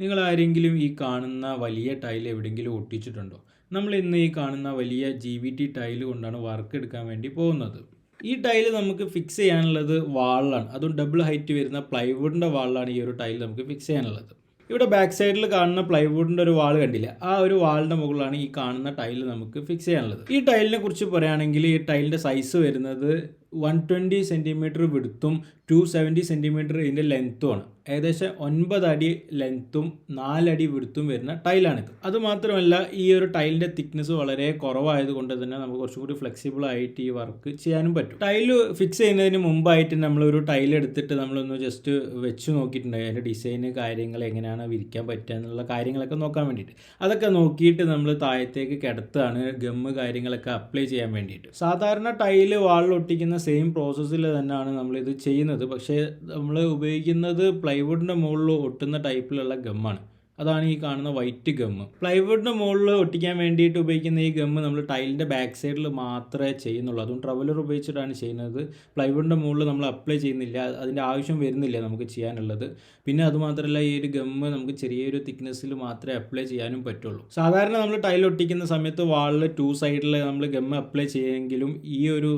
നിങ്ങൾ ആരെങ്കിലും ഈ കാണുന്ന വലിയ ടൈൽ എവിടെയെങ്കിലും ഒട്ടിച്ചിട്ടുണ്ടോ? നമ്മൾ ഇന്ന് ഈ കാണുന്ന വലിയ ജി വി ടി ടൈൽ കൊണ്ടാണ് വർക്ക് എടുക്കാൻ വേണ്ടി പോകുന്നത്. ഈ ടൈൽ നമുക്ക് ഫിക്സ് ചെയ്യാനുള്ളത് വാളിലാണ് അതും ഡബിൾ ഹൈറ്റ് വരുന്ന പ്ലൈവുഡിന്റെ വാളിലാണ് ഈ ഒരു ടൈൽ നമുക്ക് ഫിക്സ് ചെയ്യാനുള്ളത്. ഇവിടെ ബാക്ക് സൈഡിൽ കാണുന്ന പ്ലൈവുഡിന്റെ ഒരു വാൾ കണ്ടില്ല? ആ ഒരു വാളിന്റെ മുകളിലാണ് ഈ കാണുന്ന ടൈൽ നമുക്ക് ഫിക്സ് ചെയ്യാനുള്ളത്. ഈ ടൈലിനെ കുറിച്ച് പറയുകയാണെങ്കിൽ ഈ ടൈലിന്റെ സൈസ് വരുന്നത് വൺ ട്വന്റി സെന്റിമീറ്റർ വിടുത്തും ടു സെവന്റി സെന്റിമീറ്റർ ഇതിന്റെ ലെങ്ത്തുമാണ് ഏകദേശം ഒൻപത് അടി ലെങ്ത്തും നാലടി വിടുത്തും വരുന്ന ടൈലാണിത് അതുമാത്രമല്ല ഈ ഒരു ടൈലിന്റെ തിക്നെസ് വളരെ കുറവായതുകൊണ്ട് തന്നെ നമുക്ക് കുറച്ചും കൂടി ഫ്ലെക്സിബിൾ ആയിട്ട് ഈ വർക്ക് ചെയ്യാനും പറ്റും. ടൈൽ ഫിക്സ് ചെയ്യുന്നതിന് മുമ്പായിട്ട് നമ്മളൊരു ടൈൽ എടുത്തിട്ട് നമ്മളൊന്ന് ജസ്റ്റ് വെച്ച് നോക്കിയിട്ടുണ്ട്. അതിന്റെ ഡിസൈന് കാര്യങ്ങൾ എങ്ങനെയാണ് വിരിക്കാൻ പറ്റുക എന്നുള്ള കാര്യങ്ങളൊക്കെ നോക്കാൻ വേണ്ടിയിട്ട്. അതൊക്കെ നോക്കിയിട്ട് നമ്മൾ താഴത്തേക്ക് കിടത്താണ് ഗമ്മ് കാര്യങ്ങളൊക്കെ അപ്ലൈ ചെയ്യാൻ വേണ്ടിയിട്ട്. സാധാരണ ടൈൽ വാളിൽ ഒട്ടിക്കുന്ന സെയിം പ്രോസസ്സിൽ തന്നെയാണ് നമ്മളിത് ചെയ്യുന്നത്. പക്ഷേ നമ്മൾ ഉപയോഗിക്കുന്നത് പ്ലൈവുഡിന്റെ മുകളിൽ ഒട്ടുന്ന ടൈപ്പിലുള്ള ഗമ്മാണ് അതാണ് ഈ കാണുന്ന വൈറ്റ് ഗം പ്ലൈവുഡിന്റെ മുകളിൽ ഒട്ടിക്കാൻ വേണ്ടിയിട്ട് ഉപയോഗിക്കുന്ന ഈ ഗം നമ്മൾ ടൈലിന്റെ ബാക്ക് സൈഡിൽ മാത്രമേ ചെയ്യുന്നുള്ളൂ. അതും ട്രവലർ ഉപയോഗിച്ചിട്ടാണ് ചെയ്യുന്നത്. പ്ലൈവുഡിന്റെ മുകളിൽ നമ്മൾ അപ്ലൈ ചെയ്യുന്നില്ല. അതിന്റെ ആവശ്യം വരുന്നില്ല നമുക്ക് ചെയ്യാനുള്ളത്. പിന്നെ അതുമാത്രമല്ല ഈ ഒരു ഗം നമുക്ക് ചെറിയൊരു തിക്നെസ്സിൽ മാത്രമേ അപ്ലൈ ചെയ്യാനും പറ്റുള്ളൂ. സാധാരണ നമ്മൾ ടൈൽ ഒട്ടിക്കുന്ന സമയത്ത് വാളിൽ ടു സൈഡിൽ നമ്മൾ ഗം അപ്ലൈ ചെയ്യുമെങ്കിലും ഈ ഒരു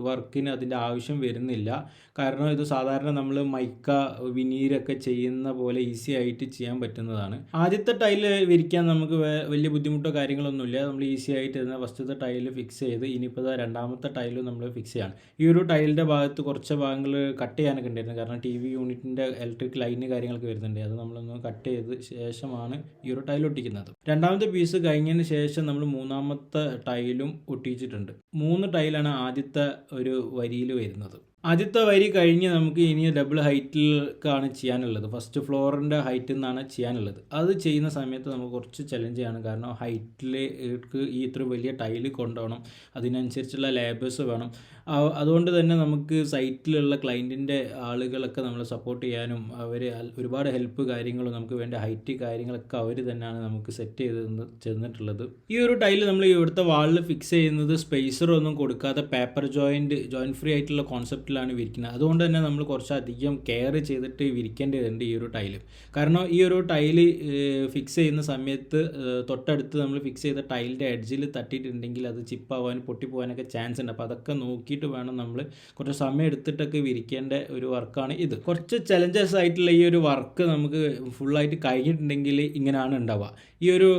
വർക്കിന് അതിന്റെ ആവശ്യം വരുന്നില്ല. കാരണം ഇത് സാധാരണ നമ്മൾ മൈക്ക വിനീരൊക്കെ ചെയ്യുന്ന പോലെ ഈസി ആയിട്ട് ചെയ്യാൻ പറ്റുന്നതാണ്. ആദ്യത്തെ ടൈൽ വിരിക്കാൻ നമുക്ക് വലിയ ബുദ്ധിമുട്ടോ കാര്യങ്ങളൊന്നുമില്ല. നമ്മൾ ഈസി ആയിട്ട് തന്നെ വസ്തുത ടൈൽ ഫിക്സ് ചെയ്ത് ഇനിയിപ്പോൾ രണ്ടാമത്തെ ടൈലും നമ്മൾ ഫിക്സ് ചെയ്യണം. ഈ ഒരു ടൈലിന്റെ ഭാഗത്ത് കുറച്ച് ഭാഗങ്ങൾ കട്ട് ചെയ്യാനൊക്കെ ഉണ്ടായിരുന്നു. കാരണം ടി വി യൂണിറ്റിന്റെ ഇലക്ട്രിക് ലൈന് കാര്യങ്ങളൊക്കെ വരുന്നുണ്ട്. അത് നമ്മളൊന്ന് കട്ട് ചെയ്ത് ശേഷമാണ് ഈ ഒരു ടൈൽ ഒട്ടിക്കുന്നത്. രണ്ടാമത്തെ പീസ് കഴിഞ്ഞതിന് ശേഷം നമ്മൾ മൂന്നാമത്തെ ടൈലും ഒട്ടിച്ചിട്ടുണ്ട്. മൂന്ന് ടൈലാണ് ആദ്യത്തെ ഒരു വരിയിൽ വരുന്നത്. ആദ്യത്തെ വരി കഴിഞ്ഞ് നമുക്ക് ഇനി ഡബിൾ ഹൈറ്റിലേക്കാണ് ചെയ്യാനുള്ളത്. ഫസ്റ്റ് ഫ്ലോറിന്റെ ഹൈറ്റിൽ നിന്നാണ് ചെയ്യാനുള്ളത്. അത് ചെയ്യുന്ന സമയത്ത് നമുക്ക് കുറച്ച് ചലഞ്ച് ചെയ്യണം കാരണം ഹൈറ്റിലേക്ക് ഈ ഇത്ര വലിയ ടൈൽ കൊണ്ടുപോകണം അതിനനുസരിച്ചുള്ള ലേബേഴ്സ് വേണം. അതുകൊണ്ട് തന്നെ നമുക്ക് സൈറ്റിലുള്ള ക്ലയന്റിന്റെ ആളുകളൊക്കെ നമ്മൾ സപ്പോർട്ട് ചെയ്യാനും അവർ ഒരുപാട് ഹെൽപ്പ് കാര്യങ്ങളും നമുക്ക് വേണ്ട ഹൈറ്റ് കാര്യങ്ങളൊക്കെ അവർ തന്നെയാണ് നമുക്ക് സെറ്റ് ചെയ്ത് ചെന്നിട്ടുള്ളത് ഈ ഒരു ടൈൽ നമ്മൾ ഇവിടുത്തെ വാളിൽ ഫിക്സ് ചെയ്യുന്നത് സ്പേസറൊന്നും കൊടുക്കാതെ പേപ്പർ ജോയിന്റ് ജോയിന്റ് ഫ്രീ ആയിട്ടുള്ള കോൺസെപ്റ്റിലാണ് വിരിക്കുന്നത് അതുകൊണ്ട് തന്നെ നമ്മൾ കുറച്ചധികം കെയർ ചെയ്തിട്ട് വിരിക്കേണ്ടതുണ്ട് ഈ ഒരു ടൈൽ കാരണം ഈ ഒരു ടൈൽ ഫിക്സ് ചെയ്യുന്ന സമയത്ത് തൊട്ടടുത്ത് നമ്മൾ ഫിക്സ് ചെയ്ത ടൈലിന്റെ എഡ്ജിൽ തട്ടിയിട്ടുണ്ടെങ്കിൽ അത് ചിപ്പാവാൻ പൊട്ടിപ്പോകാനൊക്കെ ചാൻസ് ഉണ്ട്. അപ്പോൾ അതൊക്കെ നോക്കിയിട്ട് വേണം നമ്മൾ കുറച്ച് സമയം എടുത്തിട്ടൊക്കെ വിരിക്കേണ്ട ഒരു വർക്കാണ് ഇത്. കുറച്ച് ചലഞ്ചസ് ആയിട്ടുള്ള ഈ ഒരു വർക്ക് നമുക്ക് ഫുള്ളായിട്ട് കഴിഞ്ഞിട്ടുണ്ടെങ്കിൽ ഇങ്ങനെയാണ് ഉണ്ടാവുക. ഈ ഒരു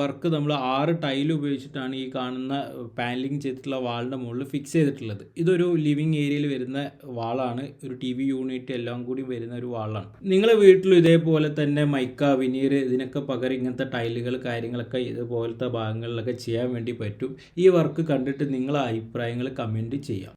വർക്ക് നമ്മൾ ആറ് ടൈൽ ഉപയോഗിച്ചിട്ടാണ് ഈ കാണുന്ന പാനലിങ് ചെയ്തിട്ടുള്ള വാളിന്റെ മുകളിൽ ഫിക്സ് ചെയ്തിട്ടുള്ളത്. ഇതൊരു ലിവിങ് ഏരിയയിൽ വരുന്ന വാളാണ്. ഒരു ടി വി യൂണിറ്റ് എല്ലാം കൂടി വരുന്ന ഒരു വാളാണ്. നിങ്ങളെ വീട്ടിലും ഇതേപോലെ തന്നെ മൈക്ക വിനീർ ഇതിനൊക്കെ പകരം ഇങ്ങനത്തെ ടൈലുകൾ കാര്യങ്ങളൊക്കെ ഇതുപോലത്തെ ഭാഗങ്ങളിലൊക്കെ ചെയ്യാൻ വേണ്ടി പറ്റും. ഈ വർക്ക് കണ്ടിട്ട് നിങ്ങളെ അഭിപ്രായങ്ങൾ കമന്റ് ചെയ്യുക